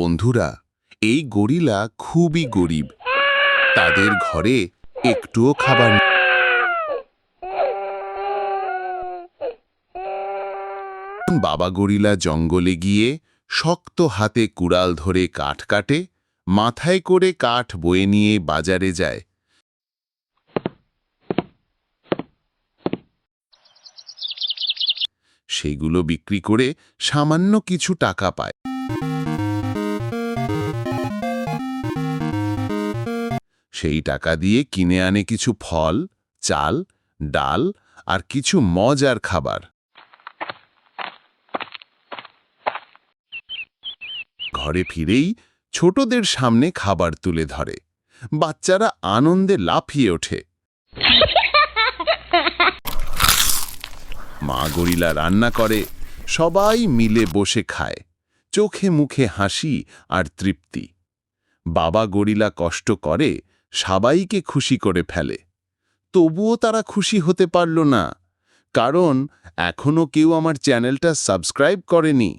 বন্ধুরা, এই গরিলা খুবই গরিব। তাদের ঘরে একটুও খাবার বাবা গরিলা জঙ্গলে গিয়ে শক্ত হাতে কুড়াল ধরে কাঠ কাটে, মাথায় করে কাঠ বয়ে নিয়ে বাজারে যায়। সেগুলো বিক্রি করে সামান্য কিছু টাকা পায়। সেই টাকা দিয়ে কিনে আনে কিছু ফল, চাল, ডাল আর কিছু মজার খাবার। ঘরে ফিরেই ছোটদের সামনে খাবার তুলে ধরে। বাচ্চারা আনন্দে লাফিয়ে ওঠে। মা গরিলা রান্না করে, সবাই মিলে বসে খায়। চোখে মুখে হাসি আর তৃপ্তি। বাবা গরিলা কষ্ট করে সবাইকে খুশি করে ফেলে। তবুও তারা খুশি হতে পারল না, কারণ এখনও কেউ আমার চ্যানেলটা সাবস্ক্রাইব করেনি।